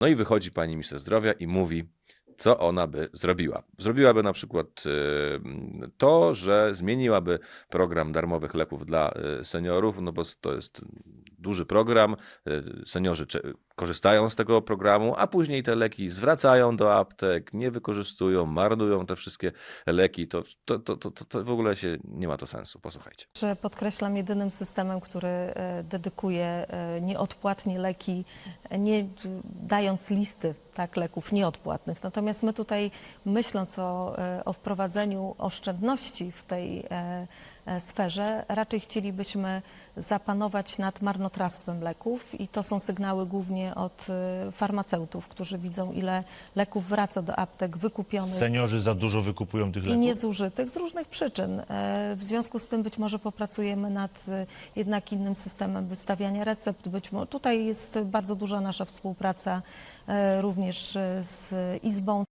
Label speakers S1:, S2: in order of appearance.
S1: No i wychodzi pani minister zdrowia i mówi, co ona by zrobiła. Zrobiłaby na przykład e, to, że zmieniłaby program darmowych leków dla e, seniorów, no bo to jest duży program, e, seniorzy korzystają z tego programu, a później te leki zwracają do aptek, nie wykorzystują, marnują te wszystkie leki, to, to, to, to, to w ogóle się nie ma to sensu. Posłuchajcie.
S2: Że podkreślam jedynym systemem, który e, dedykuje e, nieodpłatnie leki, nie dając listy tak, leków nieodpłatnych. Natomiast my tutaj myśląc o, e, o wprowadzeniu oszczędności w tej sferze, raczej chcielibyśmy zapanować nad marnotrawstwem leków i to są sygnały głównie od e, farmaceutów, którzy widzą ile leków wraca do aptek wykupionych.
S3: Seniorzy za dużo wykupują tych
S2: I
S3: leków?
S2: niezużytych z różnych przyczyn. E, W związku z tym być może popracujemy nad e, jednak innym systemem wystawiania recept. Być mo- tutaj jest bardzo duża nasza współpraca e, również e, z Izbą